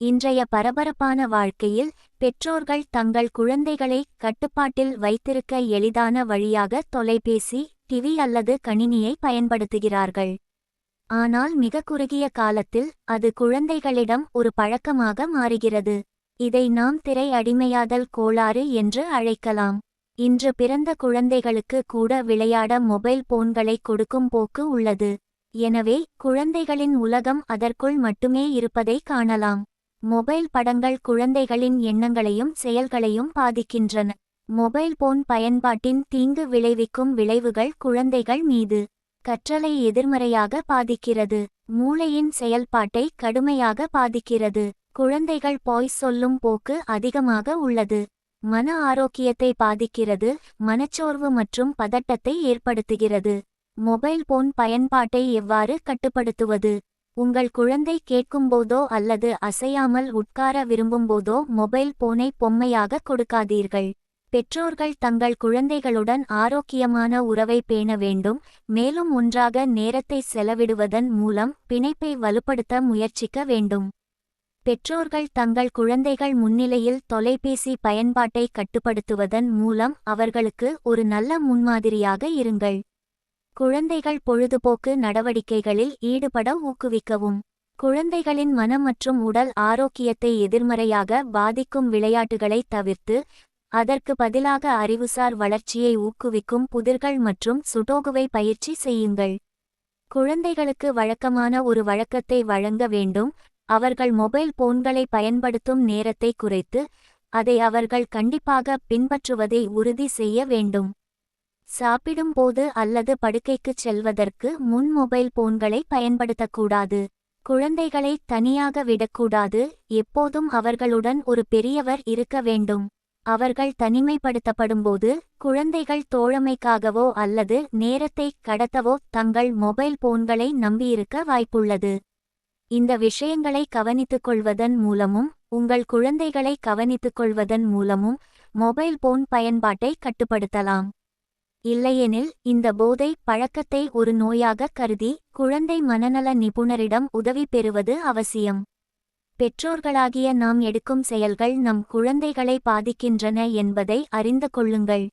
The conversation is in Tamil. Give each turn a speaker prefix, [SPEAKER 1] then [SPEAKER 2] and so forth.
[SPEAKER 1] இன்றைய பரபரப்பான வாழ்க்கையில் பெற்றோர்கள் தங்கள் குழந்தைகளை கட்டுப்பாட்டில் வைத்திருக்க எளிதான வழியாக தொலைபேசி டிவி அல்லது கணினியை பயன்படுத்துகிறார்கள். ஆனால் மிக குறுகிய காலத்தில் அது குழந்தைகளிடம் ஒரு பழக்கமாக மாறுகிறது. இதை நாம் திரை அடிமையாதல் கோளாறு என்று அழைக்கலாம். இன்று பிறந்த குழந்தைகளுக்கு கூட விளையாட மொபைல் போன்களை கொடுக்கும் போக்கு உள்ளது. எனவே குழந்தைகளின் உலகம் அதற்குள் மட்டுமே இருப்பதை காணலாம். மொபைல் படங்கள் குழந்தைகளின் எண்ணங்களையும் செயல்களையும் பாதிக்கின்றன. மொபைல் போன் பயன்பாட்டின் தீங்கு விளைவிக்கும் விளைவுகள் குழந்தைகள் மீது கற்றலை எதிர்மறையாக பாதிக்கிறது. மூளையின் செயல்பாட்டை கடுமையாக பாதிக்கிறது. குழந்தைகள் போய் சொல்லும் போக்கு அதிகமாக உள்ளது. மன ஆரோக்கியத்தை பாதிக்கிறது. மனச்சோர்வு மற்றும் பதட்டத்தை ஏற்படுத்துகிறது. மொபைல் போன் பயன்பாட்டை எவ்வாறு கட்டுப்படுத்துவது? உங்கள் குழந்தை கேட்கும்போதோ அல்லது அசையாமல் உட்கார விரும்பும்போதோ மொபைல் போனை பொம்மையாக கொடுக்காதீர்கள். பெற்றோர்கள் தங்கள் குழந்தைகளுடன் ஆரோக்கியமான உறவை பேண வேண்டும் மேலும் ஒன்றாக நேரத்தை செலவிடுவதன் மூலம் பிணைப்பை வலுப்படுத்த முயற்சிக்க வேண்டும். பெற்றோர்கள் தங்கள் குழந்தைகள் முன்னிலையில் தொலைபேசி பயன்பாட்டை கட்டுப்படுத்துவதன் மூலம் அவர்களுக்கு ஒரு நல்ல முன்மாதிரியாக இருங்கள். குழந்தைகள் பொழுதுபோக்கு நடவடிக்கைகளில் ஈடுபட ஊக்குவிக்கவும். குழந்தைகளின் மனம் மற்றும் உடல் ஆரோக்கியத்தை எதிர்மறையாக பாதிக்கும் விளையாட்டுகளை தவிர்த்து அதற்கு பதிலாக அறிவுசார் வளர்ச்சியை ஊக்குவிக்கும் புதிர்கள் மற்றும் சுடோகுவை பயிற்சி செய்யுங்கள். குழந்தைகளுக்கு வழக்கமான ஒரு வழக்கத்தை வழங்க வேண்டும். அவர்கள் மொபைல் போன்களை பயன்படுத்தும் நேரத்தை குறைத்து அதை அவர்கள் கண்டிப்பாக பின்பற்றுவதை உறுதி செய்ய வேண்டும். சாப்பிடும்போது அல்லது படுக்கைக்குச் செல்வதற்கு முன் மொபைல் போன்களை பயன்படுத்தக்கூடாது. குழந்தைகளை தனியாக விடக்கூடாது. எப்போதும் அவர்களுடன் ஒரு பெரியவர் இருக்க வேண்டும். அவர்கள் தனிமைப்படுத்தப்படும்போது குழந்தைகள் தோழமைக்காகவோ அல்லது நேரத்தை கடத்தவோ தங்கள் மொபைல் போன்களை நம்பியிருக்க வாய்ப்புள்ளது. இந்த விஷயங்களை கவனித்துக் கொள்வதன் மூலமும் உங்கள் குழந்தைகளை கவனித்துக் கொள்வதன் மூலமும் மொபைல் போன் பயன்பாட்டை கட்டுப்படுத்தலாம். இல்லையெனில் இந்த போதை பழக்கத்தை ஒரு நோயாக கருதி குழந்தை மனநல நிபுணரிடம் உதவி பெறுவது அவசியம். பெற்றோர்களாகிய நாம் எடுக்கும் செயல்கள் நம் குழந்தைகளை பாதிக்கின்றன என்பதை அறிந்து கொள்ளுங்கள்.